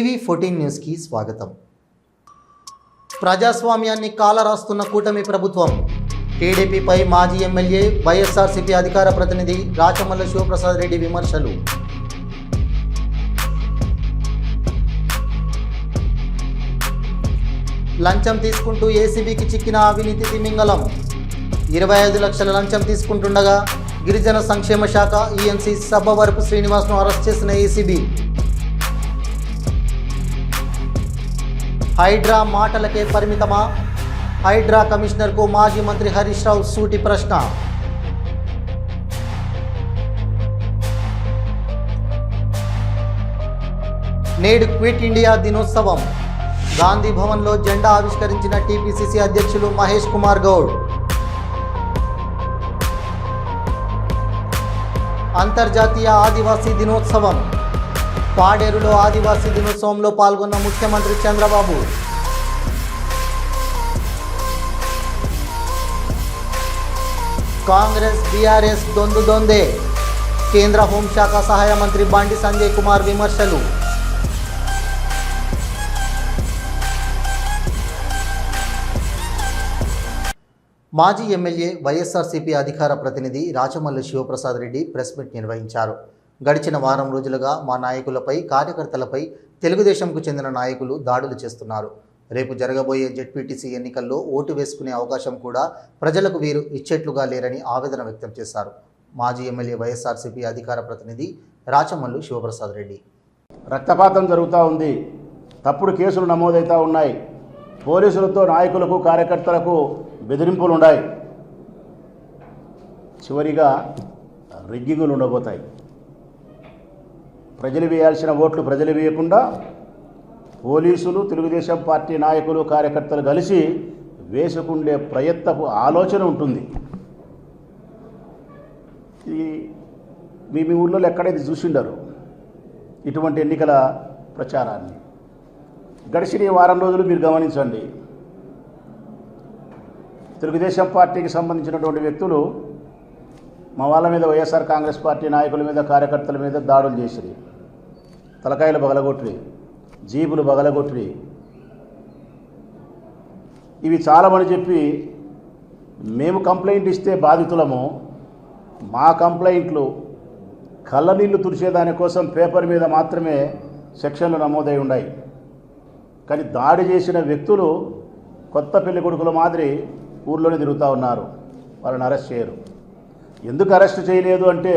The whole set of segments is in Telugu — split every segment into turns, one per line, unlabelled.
టీవీ ఫోర్టీన్ న్యూస్కి స్వాగతం. ప్రజాస్వామ్యాన్ని కాలరాస్తున్న కూటమి ప్రభుత్వం. టీడీపీపై మాజీ ఎమ్మెల్యే వైఎస్ఆర్సీపీ అధికార ప్రతినిధి రాచమల్ల శివప్రసాద్ రెడ్డి విమర్శలు. లంచం తీసుకుంటూ ఏసీబీకి చిక్కిన అవినీతి తిమింగలం. ఇరవై ఐదు లక్షల లంచం తీసుకుంటుండగా గిరిజన సంక్షేమ శాఖ ఈఎన్సీ సబ్బవరపు శ్రీనివాస్ను అరెస్ట్ చేసిన ఏసీబీ. హైడ్రా మాటలకే పరిమితమా? హైడ్రా కమిషనర్కు మాజీ మంత్రి హరీష్ రావు సూటి ప్రశ్న. నేడు క్విట్ ఇండియా దినోత్సవం. గాంధీ భవన్లో జెండా ఆవిష్కరించిన టీపీసీసీ అధ్యక్షులు మహేష్ కుమార్ గౌడ్. అంతర్జాతీయ ఆదివాసీ దినోత్సవం. పాడేరులో ఆదివాసీ దినోత్సవంలో పాల్గొన్న ముఖ్యమంత్రి చంద్రబాబు. కాంగ్రెస్ బీఆర్ఎస్ దొందు దొందే. కేంద్ర హోంశాఖ సహాయ మంత్రి బండి సంజయ్ కుమార్ విమర్శలు. మాజీ ఎమ్మెల్యే వైఎస్ఆర్సీపీ అధికార ప్రతినిధి రాచమల్లి శివప్రసాద్ రెడ్డి ప్రెస్ మీట్ నిర్వహించారు. గడిచిన వారం రోజులుగా మా నాయకులపై కార్యకర్తలపై తెలుగుదేశంకు చెందిన నాయకులు దాడులు చేస్తున్నారు. రేపు జరగబోయే జెడ్పీటీసీ ఎన్నికల్లో ఓటు వేసుకునే అవకాశం కూడా ప్రజలకు వీరు ఇచ్చేట్లుగా లేరని ఆవేదన వ్యక్తం చేశారు. మాజీ ఎమ్మెల్యే వైఎస్ఆర్సీపీ అధికార ప్రతినిధి రాచమల్లు శివప్రసాద్ రెడ్డి.
రక్తపాతం జరుగుతూ ఉంది. తప్పుడు కేసులు నమోదవుతూ ఉన్నాయి. పోలీసులతో నాయకులకు కార్యకర్తలకు బెదిరింపులు ఉన్నాయి చివరిగా రిగ్గింగులు ఉండబోతాయి ప్రజలు వేయాల్సిన ఓట్లు ప్రజలు వేయకుండా పోలీసులు తెలుగుదేశం పార్టీ నాయకులు కార్యకర్తలు కలిసి వేసుకుండే ప్రయత్నపు ఆలోచన ఉంటుంది. ఇది మీ మీ ఊళ్ళో ఎక్కడైతే చూసిండరు ఇటువంటి ఎన్నికల ప్రచారాన్ని గడిచిన వారం రోజులు మీరు గమనించండి. తెలుగుదేశం పార్టీకి సంబంధించినటువంటి వ్యక్తులు మా వాళ్ళ మీద వైఎస్ఆర్ కాంగ్రెస్ పార్టీ నాయకుల మీద కార్యకర్తల మీద దాడులు చేసిరి తలకాయలు బగలగొట్టి జీబులు బగలగొట్టిరి ఇవి చాలామని చెప్పి మేము కంప్లైంట్ ఇస్తే బాధితులము మా కంప్లైంట్లు కళ్ళనీళ్ళు తుడిచేదానికోసం పేపర్ మీద మాత్రమే సెక్షన్లు నమోదై ఉన్నాయి కానీ దాడి చేసిన వ్యక్తులు కొత్త పెళ్ళి కొడుకుల మాదిరి ఊర్లోనే తిరుగుతూ ఉన్నారు. వాళ్ళని అరెస్ట్ చేయరు. ఎందుకు అరెస్ట్ చేయలేదు అంటే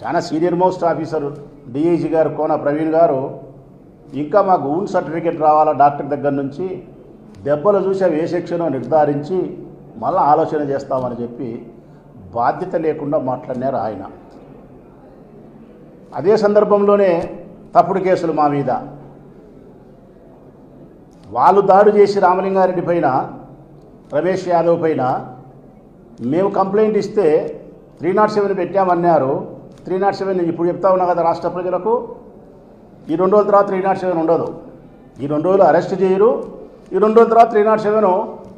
చాలా సీనియర్ మోస్ట్ ఆఫీసర్ డిఐజీ గారు కోన ప్రవీణ్ గారు ఇంకా మాకు ఊన్ సర్టిఫికేట్ రావాలా డాక్టర్ దగ్గర నుంచి దెబ్బలు చూసి అవి ఏ సెక్షనో నిర్ధారించి మళ్ళీ ఆలోచన చేస్తామని చెప్పి బాధ్యత లేకుండా మాట్లాడినారు ఆయన. అదే సందర్భంలోనే తప్పుడు కేసులు మా మీద. వాళ్ళు దాడి చేసి రామలింగారెడ్డి పైన రమేష్ యాదవ్ పైన మేము కంప్లైంట్ ఇస్తే త్రీ నాట్ సెవెన్ పెట్టామన్నారు. త్రీ నాట్ సెవెన్ ఇప్పుడు చెప్తా ఉన్నా కదా రాష్ట్ర ప్రజలకు. ఈ రెండు రోజుల తర్వాత త్రీ నాట్ సెవెన్ ఉండదు. ఈ రెండు రోజులు అరెస్ట్ చేయరు. ఈ రెండు రోజుల తర్వాత three nought seven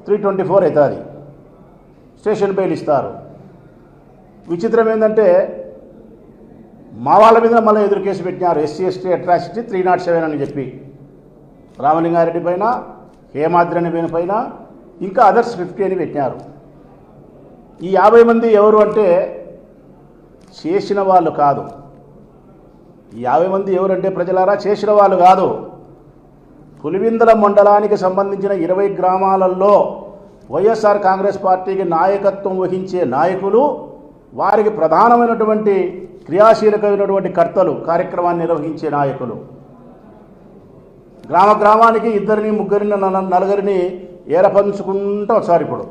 three twenty four అవుతుంది. స్టేషన్ బెయిల్ ఇస్తారు. విచిత్రం ఏంటంటే మా వాళ్ళ మీద మళ్ళీ ఎదురు కేసు పెట్టినారు. SC ST atrocity three nought seven అని చెప్పి. రామలింగారెడ్డి పైన హేమాద్రి పైన పైన ఇంకా అదర్స్ ఫిఫ్టీ అని పెట్టినారు. ఈ యాభై మంది ఎవరు అంటే చేసిన వాళ్ళు కాదు. యాభై మంది ఎవరంటే ప్రజలారా? చేసిన వాళ్ళు కాదు. పులివిందల మండలానికి సంబంధించిన ఇరవై గ్రామాలలో వైఎస్ఆర్ కాంగ్రెస్ పార్టీకి నాయకత్వం వహించే నాయకులు వారికి ప్రధానమైనటువంటి క్రియాశీలకమైనటువంటి కర్తలు కార్యక్రమాన్ని నిర్వహించే నాయకులు. గ్రామ గ్రామానికి ఇద్దరిని ముగ్గురిని నలుగురిని ఏరపంచుకుంటూ ఒకసారి ఇప్పుడు.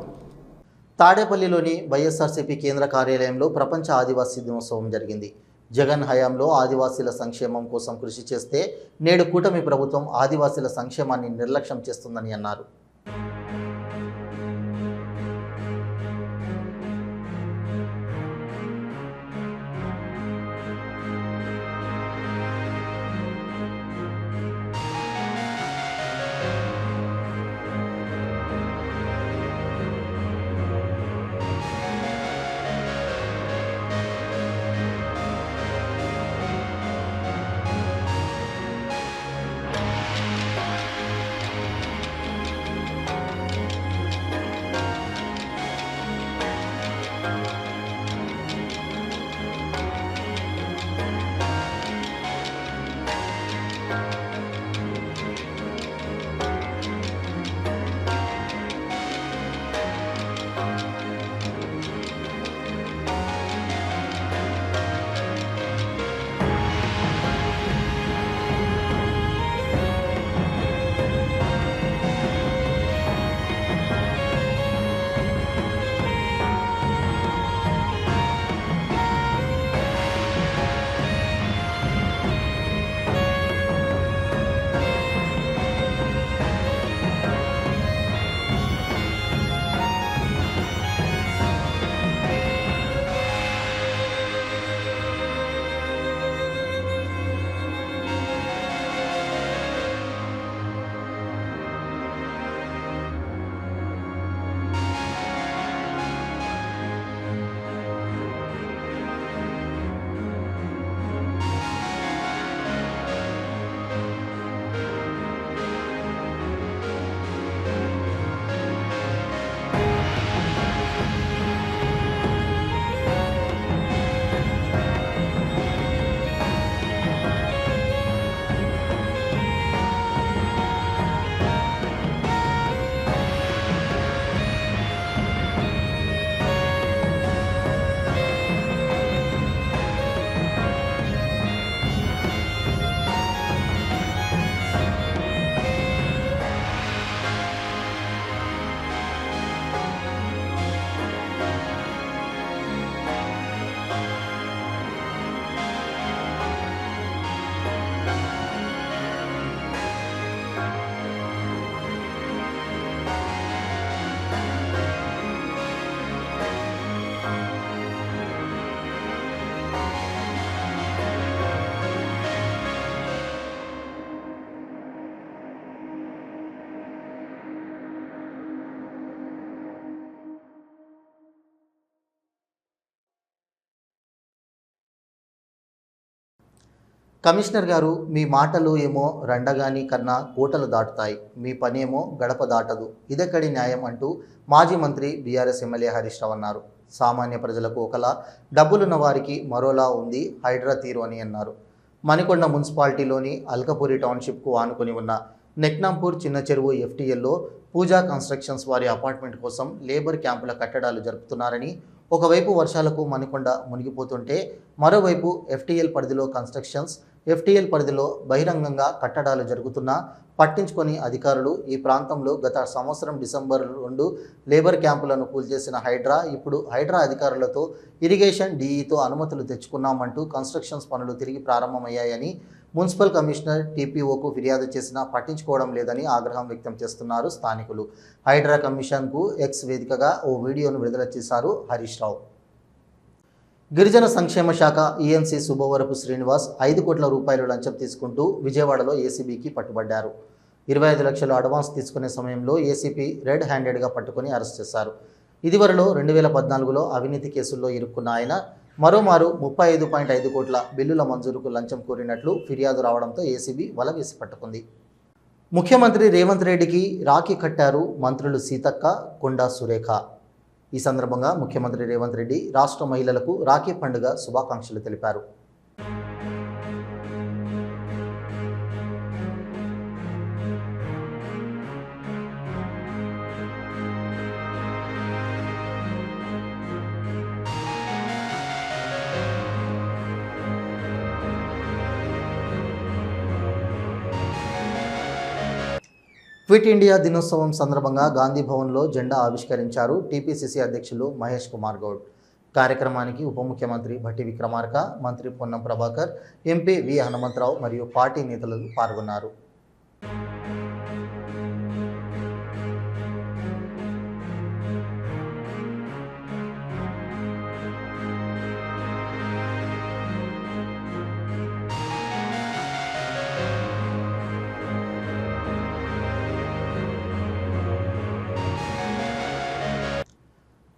తాడేపల్లిలోని వైఎస్ఆర్సీపీ కేంద్ర కార్యాలయంలో ప్రపంచ ఆదివాసీ దినోత్సవం జరిగింది. జగన్ హయాంలో ఆదివాసీల సంక్షేమం కోసం కృషి చేస్తే నేడు కూటమి ప్రభుత్వం ఆదివాసీల సంక్షేమాన్ని నిర్లక్ష్యం చేస్తుందని అన్నారు. కమిషనర్ గారు మీ మాటలు ఏమో రండగాని కన్నా కోటలు దాటుతాయి. మీ పనేమో గడప దాటదు. ఇదెక్కడి న్యాయం? అంటూ మాజీ మంత్రి బీఆర్ఎస్ ఎమ్మెల్యే హరీష్ రావు అన్నారు. సామాన్య ప్రజలకు ఒకలా డబ్బులున్న వారికి మరోలా ఉంది హైడ్రా తీరు అని అన్నారు. మణికొండ మున్సిపాలిటీలోని అల్కపూరి టౌన్షిప్కు ఆనుకొని ఉన్న నెక్నాంపూర్ చిన్న చెరువు ఎఫ్టీఎల్లో పూజా కన్స్ట్రక్షన్స్ వారి అపార్ట్మెంట్ కోసం లేబర్ క్యాంపుల కట్టడాలు జరుపుతున్నారని ఒకవైపు వర్షాలకు మణికొండ మునిగిపోతుంటే మరోవైపు ఎఫ్టీఎల్ పరిధిలో కన్స్ట్రక్షన్స్ ఎఫ్టీఎల్ పరిధిలో బహిరంగంగా కట్టడాలు జరుగుతున్నా పట్టించుకొని అధికారులు ఈ ప్రాంతంలో గత సంవత్సరం డిసెంబర్ రెండు లేబర్ క్యాంపులను కూల్చేసిన హైడ్రా. ఇప్పుడు హైడ్రా అధికారులతో ఇరిగేషన్ డీఈతో అనుమతులు తెచ్చుకున్నామంటూ కన్స్ట్రక్షన్స్ పనులు తిరిగి ప్రారంభమయ్యాయని మున్సిపల్ కమిషనర్ టీపీఓకు ఫిర్యాదు చేసినా పట్టించుకోవడం లేదని ఆగ్రహం వ్యక్తం చేస్తున్నారు స్థానికులు. హైడ్రా కమిషన్కు ఎక్స్ వేదికగా ఓ వీడియోను విడుదల చేశారు హరీష్ రావు. గిరిజన సంక్షేమ శాఖ ఈఎన్సీ శుభవరపు శ్రీనివాస్ ఐదు కోట్ల రూపాయలు లంచం తీసుకుంటూ విజయవాడలో ఏసీబీకి పట్టుబడ్డారు. ఇరవై ఐదు లక్షలు అడ్వాన్స్ తీసుకునే సమయంలో ఏసీపీ రెడ్ హ్యాండెడ్గా పట్టుకుని అరెస్ట్ చేశారు. ఇదివరలో రెండు వేల పద్నాలుగులో అవినీతి కేసుల్లో ఇరుక్కున్న ఆయన మరోమారు ముప్పై ఐదు పాయింట్ ఐదు కోట్ల బిల్లుల మంజూరుకు లంచం కోరినట్లు ఫిర్యాదు రావడంతో ఏసీబీ వల వేసి పట్టుకుంది. ముఖ్యమంత్రి రేవంత్ రెడ్డికి రాఖీ కట్టారు మంత్రులు సీతక్క కొండా సురేఖ. ఈ సందర్భంగా ముఖ్యమంత్రి రేవంత్ రెడ్డి రాష్ట్ర మహిళలకు రాఖీ పండుగ శుభాకాంక్షలు తెలిపారు. క్విట్ ఇండియా దినోత్సవం సందర్భంగా గాంధీ భవన్లో జెండా ఆవిష్కరించారు టీపీసీసీ అధ్యక్షులు మహేష్ కుమార్ గౌడ్. కార్యక్రమానికి ఉప ముఖ్యమంత్రి భట్టి విక్రమార్క మంత్రి పొన్నం ప్రభాకర్ ఎంపీ వి హనుమంతరావు మరియు పార్టీ నేతలు పాల్గొన్నారు.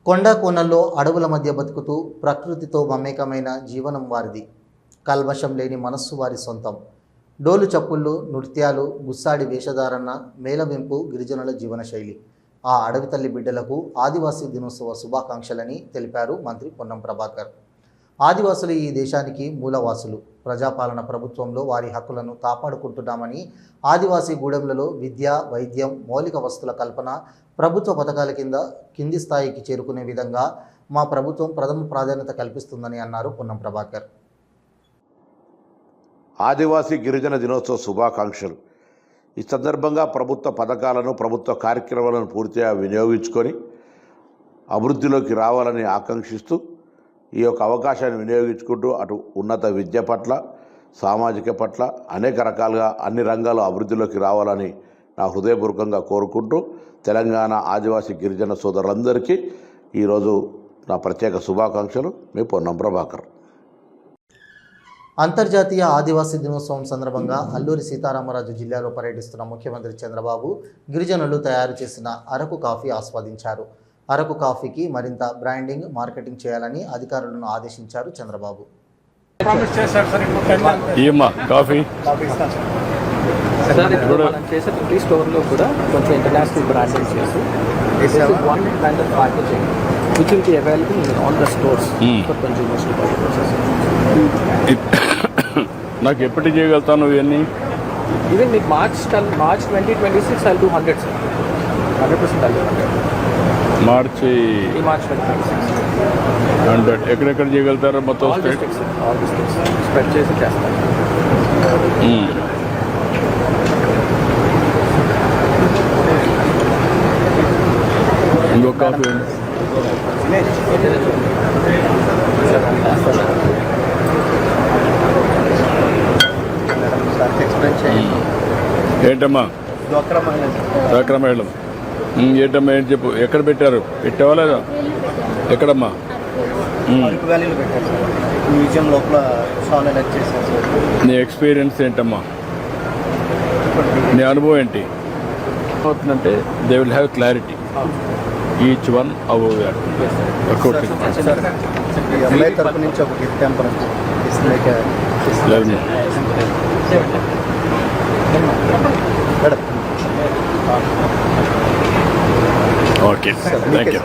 కొండ కోనల్లో అడవుల మధ్య బతుకుతూ ప్రకృతితో మమేకమైన జీవనం వారిది. కల్మషం లేని మనస్సు వారి సొంతం. డోలు చప్పుళ్ళు నృత్యాలు గుస్సాడి వేషధారణ మేళవింపు గిరిజనుల జీవనశైలి. ఆ అడవి తల్లి బిడ్డలకు ఆదివాసీ దినోత్సవ శుభాకాంక్షలని తెలిపారు మంత్రి పొన్నం ప్రభాకర్. ఆదివాసులు ఈ దేశానికి మూలవాసులు. ప్రజాపాలన ప్రభుత్వంలో వారి హక్కులను కాపాడుకుంటున్నామని ఆదివాసీ గూడెంలలో విద్య వైద్యం మౌలిక వస్తుల కల్పన ప్రభుత్వ పథకాల కింద కింది స్థాయికి చేరుకునే విధంగా మా ప్రభుత్వం ప్రథమ ప్రాధాన్యత కల్పిస్తుందని అన్నారు పొన్నం ప్రభాకర్.
ఆదివాసీ గిరిజన దినోత్సవ శుభాకాంక్షలు. ఈ సందర్భంగా ప్రభుత్వ పథకాలను ప్రభుత్వ కార్యక్రమాలను పూర్తిగా వినియోగించుకొని అభివృద్ధిలోకి రావాలని ఆకాంక్షిస్తూ ఈ యొక్క అవకాశాన్ని వినియోగించుకుంటూ అటు ఉన్నత విద్య పట్ల సామాజిక పట్ల అనేక రకాలుగా అన్ని రంగాలు అభివృద్ధిలోకి రావాలని నా హృదయపూర్వకంగా కోరుకుంటూ తెలంగాణ ఆదివాసీ గిరిజన సోదరులందరికీ ఈరోజు నా ప్రత్యేక శుభాకాంక్షలు. మీ పొన్నం ప్రభాకర్.
అంతర్జాతీయ ఆదివాసీ దినోత్సవం సందర్భంగా అల్లూరి సీతారామరాజు జిల్లాలో పర్యటిస్తున్న ముఖ్యమంత్రి చంద్రబాబు గిరిజనులు తయారు చేసిన అరకు కాఫీ ఆస్వాదించారు. అరకు కాఫీకి మరింత బ్రాండింగ్ మార్కెటింగ్ చేయాలని అధికారులను ఆదేశించారు చంద్రబాబు.
కాఫీ
సార్ ఇప్పుడు మనం చేసే ప్రతి స్టోర్లో కూడా కొంచెం ఇంటర్నేషనల్ బ్రాండింగ్ చేసి this one kind of packaging which will be available in all the stores
Hmm.
For consumers to
నాకు ఎప్పటి చేయగలుగుతాను ఇవన్నీ?
ఈవెన్ మీకు March March twenty twenty six I'll two hundred sir hundred percent I'll hundred
మార్చి
ఈ మార్చ్ ట్వంటీ సిక్స్
హండ్రెడ్ ఎక్కడెక్కడ చేయగలుగుతారో మొత్తం
స్ప్రెడ్ చేసి చేస్తాం
ఇంకో కాఫీ
ఎక్స్ప్లెయిన్ చేయండి Hmm.
ఏంటమ్మా? డ్వాక్రా మేడం hmm, ఏంటమ్మా ఏంటి చెప్పు? ఎక్కడ పెట్టారు? పెట్టావా లేదా? ఎక్కడమ్మా?
మ్యూజియం లోపల
నీ ఎక్స్పీరియన్స్ ఏంటమ్మా? నీ అనుభవం ఏంటి? అవుతుందంటే they will have clarity each one లేదు okay thank you.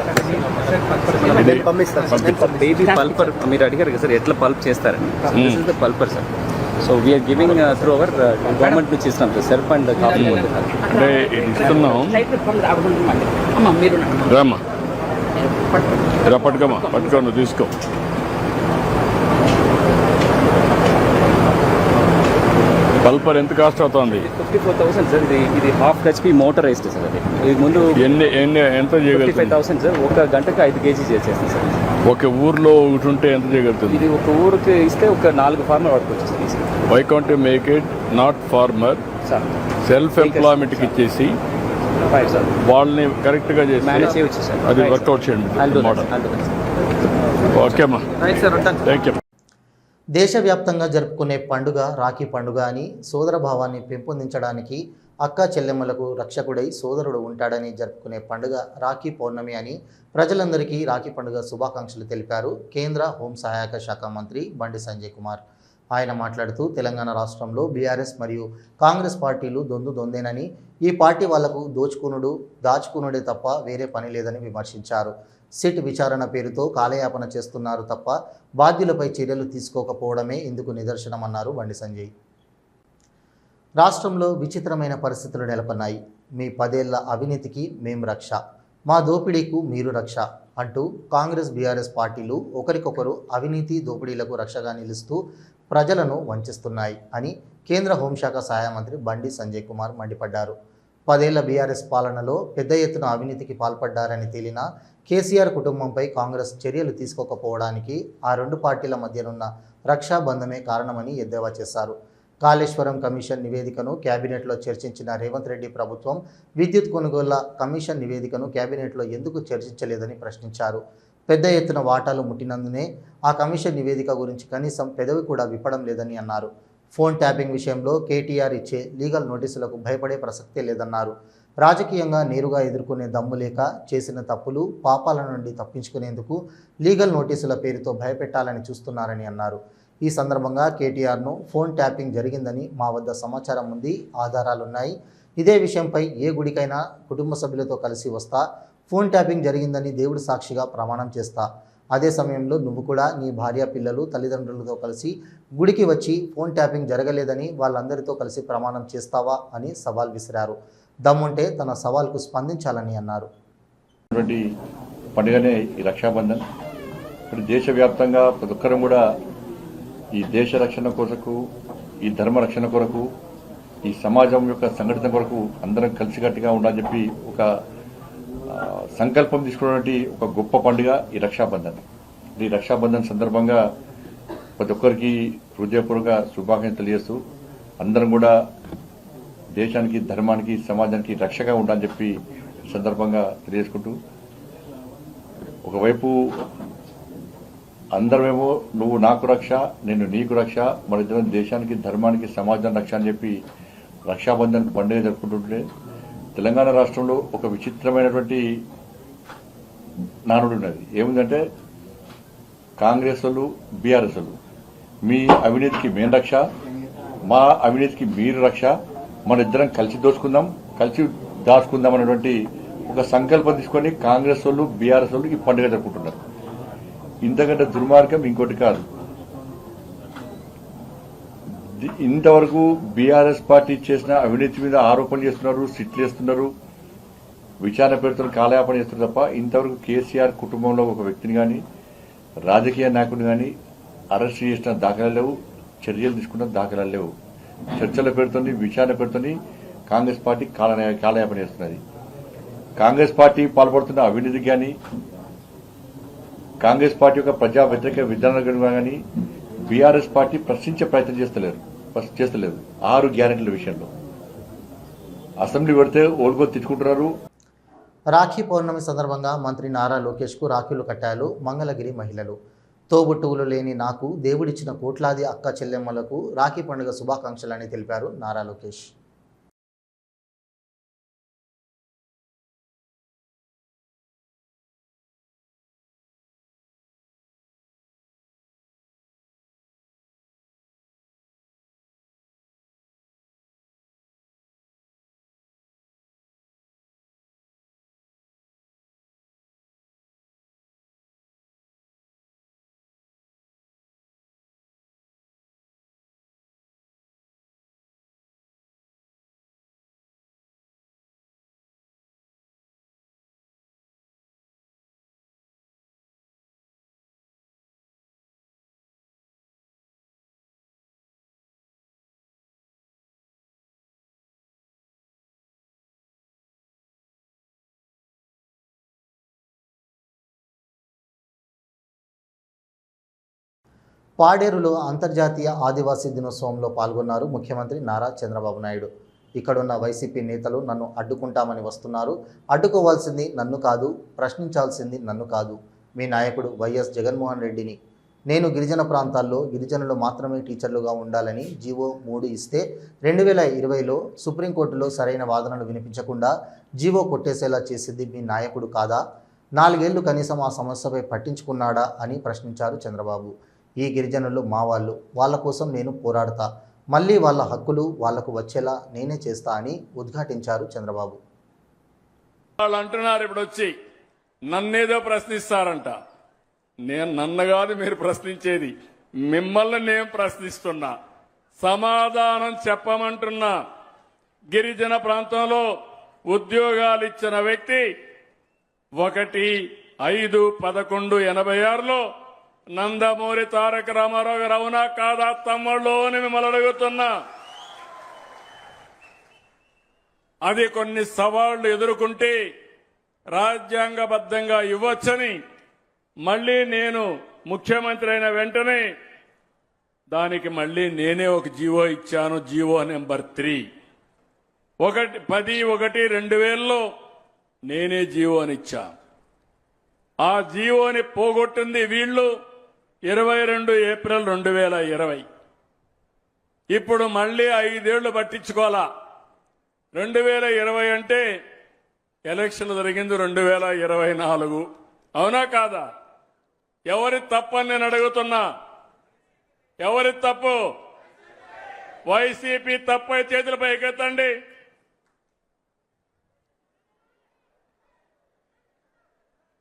Baby pulper మీరు అడిగారు కదా సార్ ఎట్లా పల్ప్ చేస్తారని. Pulper sir so we're giving through our government నుంచి ఇస్తున్నాం సార్ సెల్ఫ్ అండ్ కాఫీ
అంటే ఇస్తున్నాం. రామ్మా. ఇలా పట్టుకోమా పట్టుకో నువ్వు తీసుకో. పల్పర్ ఎంత కాస్ట్ అవుతుంది?
ఫిఫ్టీ ఫోర్ థౌసండ్ సార్ ఇది ఇది హాఫ్ హెచ్పి మోటరైజ్డ్ సార్ అది. ఇది ముందు
ఎన్ని ఎన్ని ఎంత
ఫిఫ్టీ ఫైవ్
చేయగలుగుతుంది
థౌసండ్ సార్ ఒక గంటకు ఐదు కేజీ చేసేస్తాం సార్.
ఒక ఊర్లో ఒకటి ఉంటే ఎంత చేయగలుగుతుంది?
ఇది ఒక ఊరికి ఇస్తే ఒక నాలుగు ఫార్మర్ వాడుకోవచ్చు sir.
Why can't make it not farmer
sir.
Self ఎంప్లాయ్మెంట్కి ఇచ్చేసి వాళ్ళని కరెక్ట్గా చేసి అది వర్కౌట్ చేయండి. మోడల్ ఓకే అమ్మా.
రైట్ సార్ ఉంటాను
థ్యాంక్ యూ
దేశవ్యాప్తంగా జరుపుకునే పండుగ రాఖీ పండుగ అని సోదర భావాన్ని పెంపొందించడానికి అక్క చెల్లెమ్మలకు రక్షకుడై సోదరుడు ఉంటాడని జరుపుకునే పండుగ రాఖీ పౌర్ణమి అని ప్రజలందరికీ రాఖీ పండుగ శుభాకాంక్షలు తెలిపారు కేంద్ర హోం సహాయక శాఖ మంత్రి బండి సంజయ్ కుమార్. ఆయన మాట్లాడుతూ తెలంగాణ రాష్ట్రంలో బీఆర్ఎస్ మరియు కాంగ్రెస్ పార్టీలు దొందు దొందేనని ఈ పార్టీ వాళ్ళకు దోచుకునుడు దాచుకునుడే తప్ప వేరే పని లేదని విమర్శించారు. సిట్ విచారణ పేరుతో కాలయాపన చేస్తున్నారు తప్ప బాధ్యులపై చర్యలు తీసుకోకపోవడమే ఇందుకు నిదర్శనమన్నారు బండి సంజయ్. రాష్ట్రంలో విచిత్రమైన పరిస్థితులు నెలకొన్నాయి. మీ పదేళ్ళ అవినీతికి మేం రక్ష. మా దోపిడీకు మీరు రక్ష అంటూ కాంగ్రెస్ బీఆర్ఎస్ పార్టీలు ఒకరికొకరు అవినీతి దోపిడీలకు రక్షగా నిలుస్తూ ప్రజలను వంచిస్తున్నాయి అని కేంద్ర హోంశాఖ సహాయ మంత్రి బండి సంజయ్ కుమార్ మండిపడ్డారు. పదేళ్ళ బీఆర్ఎస్ పాలనలో పెద్ద ఎత్తున అవినీతికి పాల్పడ్డారని తేలిన కేసీఆర్ కుటుంబంపై కాంగ్రెస్ చర్యలు తీసుకోకపోవడానికి ఆ రెండు పార్టీల మధ్యనున్న రక్షాబంధమే కారణమని ఎద్దేవా చేశారు. కాళేశ్వరం కమిషన్ నివేదికను కేబినెట్లో చర్చించిన రేవంత్ రెడ్డి ప్రభుత్వం విద్యుత్ కొనుగోళ్ళ కమిషన్ నివేదికను కేబినెట్లో ఎందుకు చర్చించలేదని ప్రశ్నించారు. పెద్ద ఎత్తున వాటాలు ముట్టినందునే ఆ కమిషన్ నివేదిక గురించి కనీసం పెదవి కూడా విప్పడం లేదని అన్నారు. ఫోన్ ట్యాపింగ్ విషయంలో కేటీఆర్ ఇచ్చే లీగల్ నోటీసులకు భయపడే ప్రసక్తే లేదన్నారు. రాజకీయంగా నేరుగా ఎదుర్కొనే దమ్ము లేక చేసిన తప్పులు పాపాల నుండి తప్పించుకునేందుకు లీగల్ నోటీసుల పేరుతో భయపెట్టాలని చూస్తున్నారని అన్నారు. ఈ సందర్భంగా కేటీఆర్ను ఫోన్ ట్యాపింగ్ జరిగిందని మా వద్ద సమాచారం ఉంది ఆధారాలున్నాయి. ఇదే విషయంపై ఏ గుడికైనా కుటుంబ సభ్యులతో కలిసి వస్తా ఫోన్ ట్యాపింగ్ జరిగిందని దేవుడి సాక్షిగా ప్రమాణం చేస్తా. అదే సమయంలో నువ్వు కూడా నీ భార్య పిల్లలు తల్లిదండ్రులతో కలిసి గుడికి వచ్చి ఫోన్ ట్యాపింగ్ జరగలేదని వాళ్ళందరితో కలిసి ప్రమాణం చేస్తావా అని సవాల్ విసిరారు. దమ్ముంటే తన సవాల్కు స్పందించాలని అన్నారు.
పండుగనే ఈ రక్షాబంధన్. ఇప్పుడు దేశవ్యాప్తంగా ప్రతి ఒక్కరం కూడా ఈ దేశ రక్షణ కొరకు ఈ ధర్మ రక్షణ కొరకు ఈ సమాజం యొక్క సంఘటన కొరకు అందరం కలిసికట్టుగా ఉండాలని చెప్పి ఒక సంకల్పం తీసుకున్నటువంటి ఒక గొప్ప పండుగ ఈ రక్షాబంధన్. ఈ రక్షాబంధన్ సందర్భంగా ప్రతి ఒక్కరికి హృదయపూర్వక శుభాకాంక్షలు తెలియజేస్తూ అందరం కూడా దేశానికి ధర్మానికి సమాజానికి రక్షగా ఉండాలని చెప్పి సందర్భంగా తెలియజేసుకుంటూ ఒకవైపు అందరమేమో నువ్వు నాకు రక్ష నేను నీకు రక్ష మన ఇద్దరం దేశానికి ధర్మానికి సమాజం రక్ష అని చెప్పి రక్షాబంధన్ పండుగ జరుపుకుంటుంటే తెలంగాణ రాష్ట్రంలో ఒక విచిత్రమైనటువంటి నానుడు ఉన్నది. ఏముందంటే కాంగ్రెస్ వాళ్ళు బీఆర్ఎస్ వాళ్ళు మీ అవినీతికి మేము రక్ష మా అవినీతికి మీరు రక్ష మన ఇద్దరం కలిసి దోచుకుందాం కలిసి దాచుకుందాం అనేటువంటి ఒక సంకల్పం తీసుకొని కాంగ్రెస్ వాళ్ళు బీఆర్ఎస్ వాళ్ళు ఈ పండుగ జరుపుకుంటున్నారు. ఇంతకంటే దుర్మార్గం ఇంకోటి కాదు. ఇంతవరకు బీఆర్ఎస్ పార్టీ చేసిన అవినీతి మీద ఆరోపణలు చేస్తున్నారు సిట్లు వేస్తున్నారు విచారణ పేరుతో కాలయాపన చేస్తున్నారు తప్ప ఇంతవరకు కేసీఆర్ కుటుంబంలో ఒక వ్యక్తిని కానీ రాజకీయ నాయకుడిని కానీ అరెస్ట్ చేసిన దాఖలాలు లేవు చర్యలు తీసుకున్న దాఖలాలు లేవు. చర్చల పెడుతుంది విషయాలు పెడుతుంది. కాంగ్రెస్ పార్టీ కాల కాలయాపన చేస్తున్నది. కాంగ్రెస్ పార్టీ పాల్పడుతున్న అవినీతి కానీ కాంగ్రెస్ పార్టీ యొక్క ప్రజా వ్యతిరేక విధానాలు కానీ బీఆర్ఎస్ పార్టీ ప్రశ్నించే ప్రయత్నం చేస్తలేరు ప్రశ్న- చేస్తలేదు. ఆరు గ్యారెంటీల విషయంలో. అసెంబ్లీ పెడితే ఓడుకొని తెచ్చుకుంటున్నారు
రాఖీ పౌర్ణమి సందర్భంగా మంత్రి నారా లోకేష్కు రాఖీలు కట్టారు మంగళగిరి మహిళలు. తోబుట్టువులు లేని నాకు దేవుడిచ్చిన కోట్లాది అక్క చెల్లెమ్మలకు రాఖీ పండుగ శుభాకాంక్షలని తెలిపారు నారా లోకేష్. పాడేరులో అంతర్జాతీయ ఆదివాసీ దినోత్సవంలో పాల్గొన్నారు ముఖ్యమంత్రి నారా చంద్రబాబు నాయుడు. ఇక్కడున్న వైసీపీ నేతలు నన్ను అడ్డుకుంటామని వస్తున్నారు. అడ్డుకోవాల్సింది నన్ను కాదు ప్రశ్నించాల్సింది నన్ను కాదు. మీ నాయకుడు వైఎస్ జగన్మోహన్ రెడ్డిని. నేను గిరిజన ప్రాంతాల్లో గిరిజనులు మాత్రమే టీచర్లుగా ఉండాలని జీవో మూడు ఇస్తే రెండు వేల ఇరవైలో సుప్రీంకోర్టులో సరైన వాదనలు వినిపించకుండా జీవో కొట్టేసేలా చేసింది మీ నాయకుడు కాదా? నాలుగేళ్ళు కనీసం ఆ సమస్యపై పట్టించుకున్నాడా అని ప్రశ్నించారు చంద్రబాబు. ఈ గిరిజనులు మా వాళ్ళు. వాళ్ళ కోసం నేను పోరాడతా. మళ్ళీ వాళ్ళ హక్కులు వాళ్ళకు వచ్చేలా నేనే చేస్తా అని ఉద్ఘాటించారు చంద్రబాబు.
వాళ్ళు అంటున్నారు ఇప్పుడు వచ్చి నన్నేదో ప్రశ్నిస్తారంట. నేను నన్ను కాదు మీరు ప్రశ్నించేది. మిమ్మల్ని నేను ప్రశ్నిస్తున్నా. సమాధానం చెప్పమంటున్నా గిరిజన ప్రాంతంలో ఉద్యోగాలు ఇచ్చిన వ్యక్తి ఒకటి ఐదు పదకొండు ఎనభై ఆరులో నందమూరి తారక రామారావు గారు అవునా కాదా తమ్ముళ్ళు అని మిమ్మల్ని అడుగుతున్నా. అది కొన్ని సవాళ్ళు ఎదుర్కొంటే రాజ్యాంగబద్ధంగా ఇవ్వచ్చని మళ్ళీ నేను ముఖ్యమంత్రి అయిన వెంటనే దానికి మళ్ళీ నేనే ఒక జీవో ఇచ్చాను జీవో నెంబర్ త్రీ. ఒకటి పది ఒకటి రెండు వేలలో నేనే జీవోని ఇచ్చా ఆ జీవోని పోగొట్టింది వీళ్ళు ఇరవై రెండు ఏప్రిల్ రెండు వేల ఇరవై. ఇప్పుడు మళ్ళీ ఐదేళ్ళు పట్టించుకోవాలా? రెండు వేల ఇరవై అంటే ఎలక్షన్ జరిగింది రెండు వేల ఇరవై నాలుగు. అవునా కాదా? ఎవరి తప్పని నేను అడుగుతున్నా? ఎవరి తప్పు? వైసీపీ తప్పు చేతులపై ఎక్కెత్తండి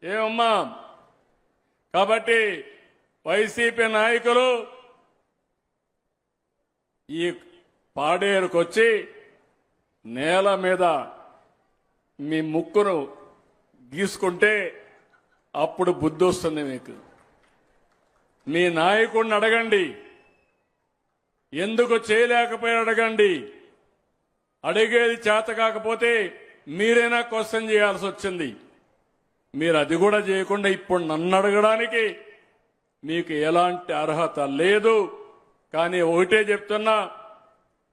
ఏమమ్మా? కాబట్టి వైసీపీ నాయకులు ఈ పాడేరుకొచ్చి నేల మీద మీ ముక్కును గీసుకుంటే అప్పుడు బుద్ధి వస్తుంది మీకు. మీ నాయకుడిని అడగండి. ఎందుకు చేయలేకపోయి అడగండి. అడిగేది చేత కాకపోతే మీరైనా క్వశ్చన్ చేయాల్సి వచ్చింది. మీరు అది కూడా చేయకుండా ఇప్పుడు నన్ను అడగడానికి మీకు ఎలాంటి అర్హత లేదు. కానీ ఒకటే చెప్తున్నా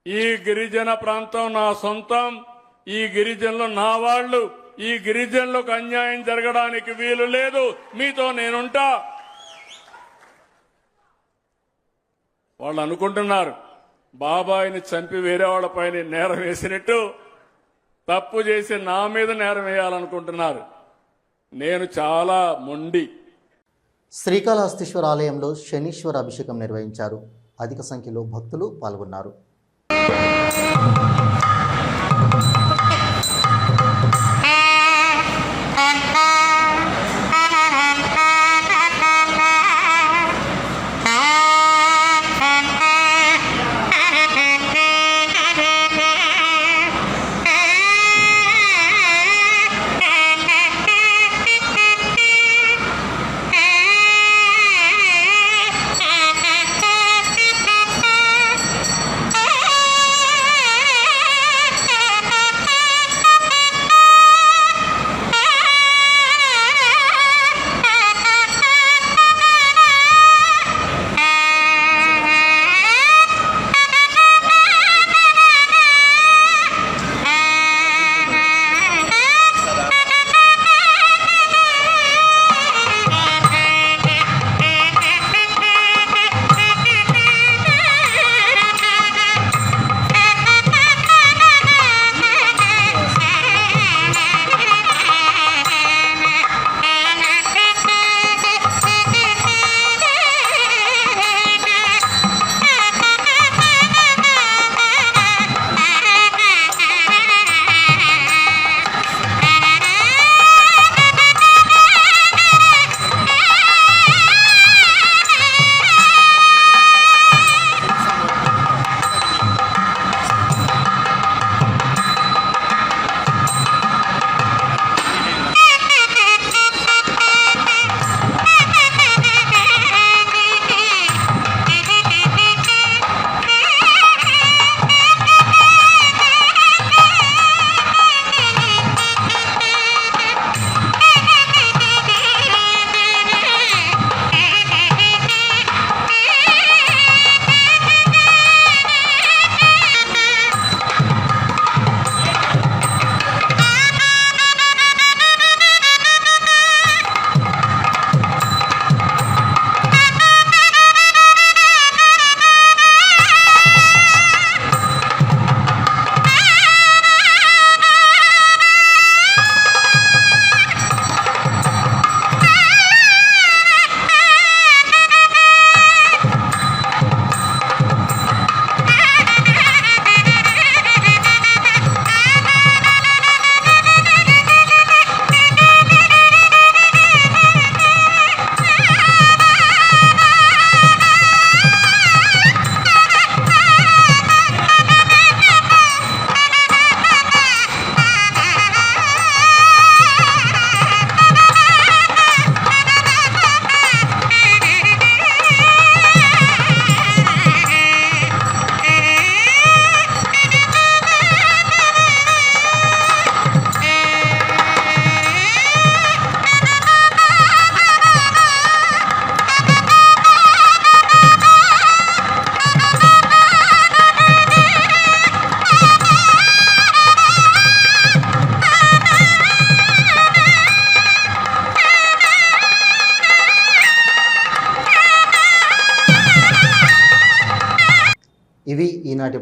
ఈ గిరిజన ప్రాంతం నా సొంతం ఈ గిరిజనులు నా వాళ్ళు ఈ గిరిజనులకు అన్యాయం జరగడానికి వీలు లేదు మీతో నేనుంటా. వాళ్ళు అనుకుంటున్నారు బాబాయిని చంపి వేరే వాళ్ళపైన నేరం వేసినట్టు తప్పు చేసి నా మీద నేరం వేయాలనుకుంటున్నారు. నేను చాలా మొండి.
శ్రీకాళహస్తీశ్వర ఆలయంలో శనీశ్వర అభిషేకం నిర్వహించారు. అధిక సంఖ్యలో భక్తులు పాల్గొన్నారు.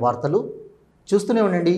వార్తలు చూస్తూనే ఉండండి.